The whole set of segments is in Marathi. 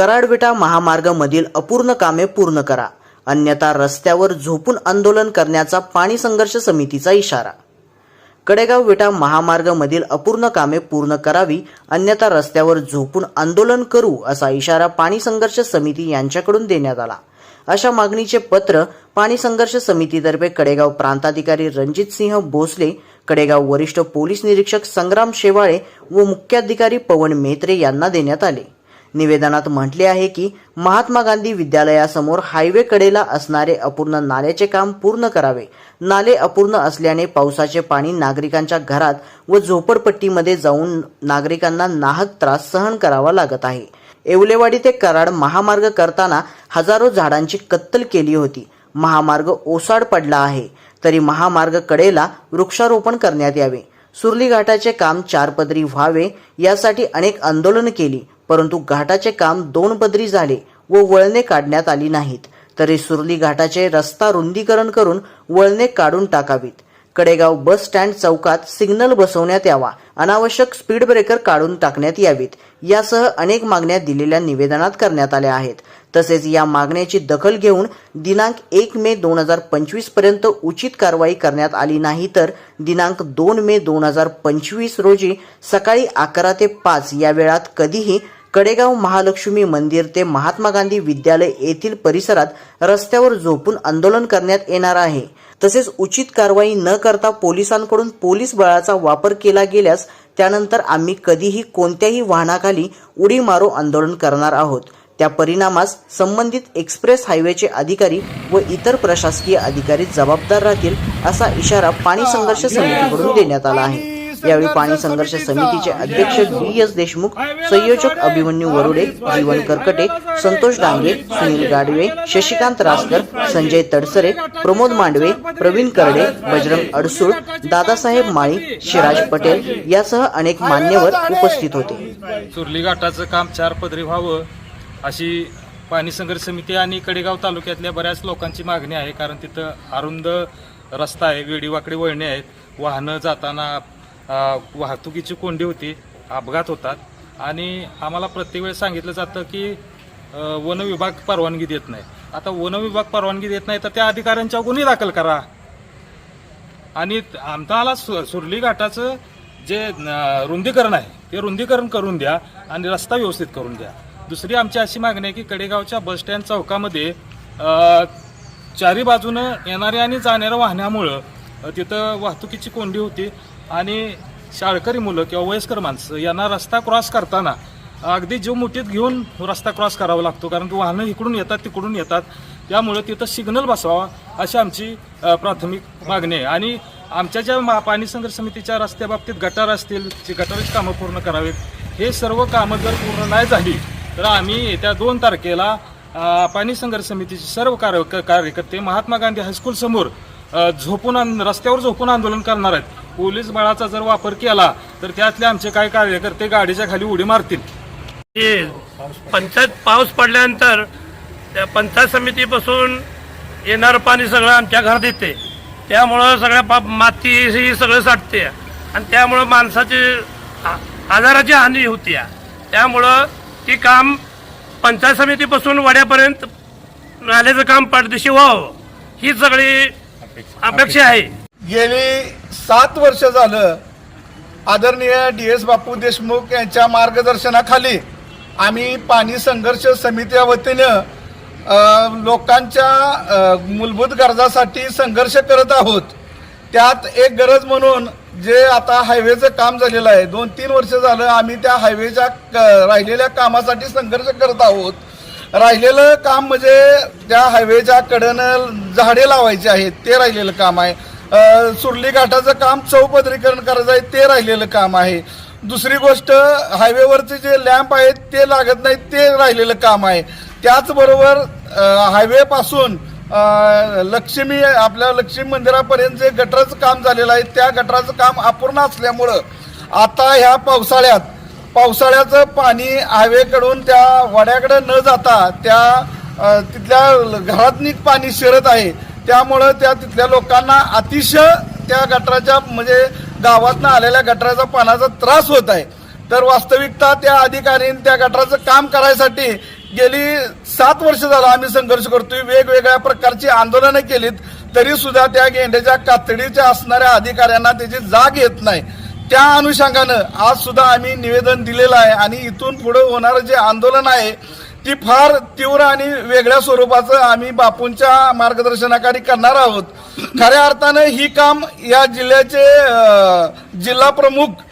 कराडविटा महामार्गामधील अपूर्ण कामे पूर्ण करा. अन्यथा रस्त्यावर झोपून आंदोलन करण्याचा पाणी संघर्ष समितीचा इशारा. कडेगाव विटा महामार्गामधील अपूर्ण कामे पूर्ण करावी अन्यथा रस्त्यावर झोपून आंदोलन करू असा इशारा पाणी संघर्ष समिती यांच्याकडून देण्यात आला. अशा मागणीचे पत्र पाणी संघर्ष समितीतर्फे कडेगाव प्रांताधिकारी रणजित सिंह भोसले कडेगाव वरिष्ठ पोलीस निरीक्षक संग्राम शेवाळे व मुख्याधिकारी पवन मेहत्रे यांना देण्यात आले. निवेदनात म्हटले आहे की महात्मा गांधी विद्यालयासमोर हायवे कडेला असणारे अपूर्ण नाल्याचे काम पूर्ण करावे. नाले अपूर्ण असल्याने पावसाचे पाणी नागरिकांच्या घरात व झोपडपट्टीमध्ये जाऊन नागरिकांना नाहक त्रास सहन करावा लागत आहे. येवलेवाडी ते कराड महामार्ग करताना हजारो झाडांची कत्तल केली होती. महामार्ग ओसाड पडला आहे. तरी महामार्ग कडेला वृक्षारोपण करण्यात यावे. सुर्ली घाटाचे काम चारपदरी व्हावे यासाठी अनेक आंदोलन केली. परंतु घाटाचे काम दोन पदरी झाले व वळणे काढण्यात आली नाहीत. तरी सुरली घाटाचे रस्ता रुंदीकरण करून वळणे काढून टाकावीत. कडेगाव बस स्टँड चौकात सिग्नल बसवण्यात यावा. अनावश्यक स्पीड ब्रेकर काढून टाकण्यात यावीत. यासह अनेक मागण्या दिलेल्या निवेदनात करण्यात आल्या आहेत. तसेच या मागण्याची दखल घेऊन दिनांक एक मे दोन हजार पंचवीसपर्यंत उचित कारवाई करण्यात आली नाही तर दिनांक दोन मे दोन हजार पंचवीस रोजी सकाळी अकरा ते पाच या वेळात कधीही कडेगाव महालक्ष्मी मंदिर ते महात्मा गांधी विद्यालय येथील परिसरात रस्त्यावर झोपून आंदोलन करण्यात येणार आहे. तसेच उचित कारवाई न करता पोलिसांकडून पोलीस बळाचा वापर केला गेल्यास त्यानंतर आम्ही कधीही कोणत्याही वाहनाखाली उडी मारो आंदोलन करणार आहोत. त्या परिणामास संबंधित एक्सप्रेस हायवेचे अधिकारी व इतर प्रशासकीय अधिकारी जबाबदार राहतील असा इशारा पाणी संघर्ष समितीकडून देण्यात आला आहे. यावेळी पाणी संघर्ष समितीचे अध्यक्ष डी एस देशमुख संयोजक अभिमन्यू वरुडे जीवन करकटे संतोष डांगे सुनील गाडवे शशिकांत रासकर संजय तडसरे प्रमोद मांडवे प्रवीण करडे बजरंग अडसूळ दादासाहेब माळी शिराज पटेल यासह अनेक मान्यवर उपस्थित होते. चुरली घाटाचं काम चार पदरी व्हावं अशी पाणी संघर्ष समिती आणि कडेगाव तालुक्यातल्या बऱ्याच लोकांची मागणी आहे कारण तिथं अरुंद रस्ता आहे वेडीवाकडी वळणे आहेत वाहनं जाताना वाहतुकीची कोंडी होती अपघात होतात. आणि आम्हाला प्रत्येक वेळेस सांगितलं जातं की वन विभाग परवानगी देत नाही. आता वन विभाग परवानगी देत नाही तर त्या अधिकाऱ्यांच्या गुन्हे दाखल करा. आणि आमच्याला सु- सुरली घाटाचं जे रुंदीकरण आहे ते रुंदीकरण करून द्या आणि रस्ता व्यवस्थित करून द्या. दुसरी आमची अशी मागणी आहे की कडेगावच्या बसस्टँड चौकामध्ये चारी बाजूनं येणाऱ्या आणि जाणाऱ्या वाहनामुळं तिथं वाहतुकीची कोंडी होती. आणि शाळकरी मुलं किंवा वयस्कर माणसं यांना रस्ता क्रॉस करताना अगदी जीव मुठीत घेऊन रस्ता क्रॉस करावा लागतो कारण की वाहनं इकडून येतात तिकडून येतात. त्यामुळे तिथं सिग्नल बसवावा अशी आमची प्राथमिक मागणी आहे. आणि आमच्या ज्या मा- पाणी संघर्ष समितीच्या रस्त्याबाबतीत गटार असतील ती गटारीची कामं पूर्ण करावीत हे सर्व कामं जर पूर्ण नाही झाली तर आम्ही येत्या दोन तारखेला पाणी संघर्ष समितीचे सर्व कार्य क- कार्यकर्ते महात्मा गांधी हायस्कूलसमोर झोपून आन रस्त्यावर झोपून आंदोलन करणार आहेत. पोलीस बळाचा जर वापर केला तर त्यातले आमचे काही कार्यकर्ते गाडीच्या खाली उडी मारतील? हे पंचायत पाऊस पडल्यानंतर त्या पंचायत समितीपासून येणारं पाणी सगळं आमच्या घरात येते. त्यामुळं सगळ्या पा माती ही सगळं साठते. आणि त्यामुळं माणसाची आ- आजाराची हानी होती त्यामुळं ती काम पंचायत समितीपासून वड्यापर्यंत नाल्याचं काम पाठदिशी व्हावं. ही सगळी अपेक्षा आहे. गेली सात वर्ष झालं आदरणीय डी एस बापू देशमुख यांच्या मार्गदर्शनाखाली आम्ही पाणी संघर्ष समितीच्या वतीनं लोकांच्या मूलभूत गरजासाठी संघर्ष करत आहोत. त्यात एक गरज म्हणून जे आता हायवेचं काम झालेलं आहे दोन तीन वर्ष झालं आम्ही त्या हायवेच्या क- राहिलेल्या कामासाठी संघर्ष करत आहोत. राहिलेलं काम म्हणजे त्या हायवेच्या कडेनं झाडे लावायची आहेत ते राहिलेलं काम आहे. सुरली घाटाचं काम चौपदरीकरण करायचं आहे ते राहिलेलं काम आहे. दुसरी गोष्ट हायवेवरचे जे लॅम्प आहेत ते लागत नाहीत ते राहिलेलं काम आहे. त्याचबरोबर हायवेपासून लक्ष्मी आपल्या लक्ष्मी मंदिरापर्यंत जे गटराचं काम झालेलं आहे त्या गटराचं काम अपूर्ण असल्यामुळं आता ह्या पावसाळ्यात पावसाळ्याचं पाणी हायवेकडून त्या वाड्याकडे न जाता त्या तिथल्या घरातनी पाणी शिरत आहे. त्यामुळं त्या तिथल्या लोकांना अतिशय त्या गटराच्या म्हणजे गावातनं आलेल्या गटराचा पाण्याचा त्रास होत आहे. तर वास्तविकता त्या अधिकाऱ्यांनी त्या गटराचं काम करायसाठी गेली सात वर्ष झालं आम्ही संघर्ष करतोय. वेगवेगळ्या प्रकारची आंदोलनं केलीत. तरी सुद्धा त्या गेंड्याच्या कातडीच्या असणाऱ्या अधिकाऱ्यांना त्याची जाग येत नाही. त्या अनुषंगानं आज सुद्धा आम्ही निवेदन दिलेलं आहे आणि इथून पुढे होणारं जे आंदोलन आहे ती फार तीव्र आणि वेगळ्या स्वरूपाचं आम्ही बापूंच्या मार्गदर्शनाखाली करणार आहोत. खऱ्या अर्थानं ही काम या जिल्ह्याचे जिल्हा प्रमुख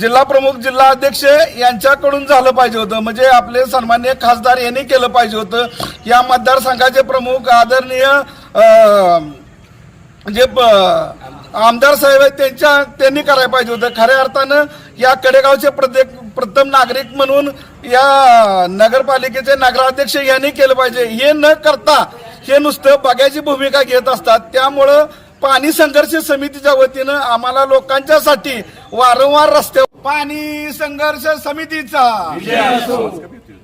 जिल्हा प्रमुख जिल्हा अध्यक्ष यांच्याकडून झालं पाहिजे होतं. म्हणजे आपले सन्मान्य खासदार यांनी केलं पाहिजे होतं. या मतदारसंघाचे प्रमुख आदरणीय जे आमदार साहेब आहेत त्यांच्या त्यांनी करायला पाहिजे होतं. खऱ्या अर्थानं या कडेगावचे प्रत्येक प्रथम नागरिक म्हणून या नगरपालिकेचे नगराध्यक्ष यांनी केलं पाहिजे. हे न करता हे नुसतं बघायची भूमिका घेत असतात. त्यामुळं पाणी संघर्ष समितीच्या वतीनं आम्हाला लोकांच्यासाठी वारंवार रस्त्यावर पाणी संघर्ष समितीचा.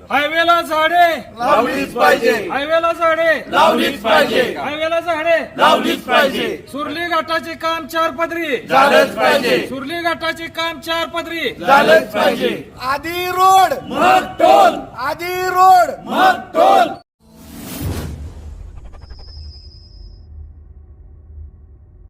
हायवेला झाडे. लावलीच पाहिजे. हायवेला झाडे. लावलीच पाहिजे. हायवेला झाडे. लावलीच पाहिजे. सुरली घाटाचे काम चार पदरी. झालंच पाहिजे. सुरली घाटाचे काम चार पदरी. झालंच पाहिजे. आधी रोड. मग टोल. आधी रोड. मग टोल.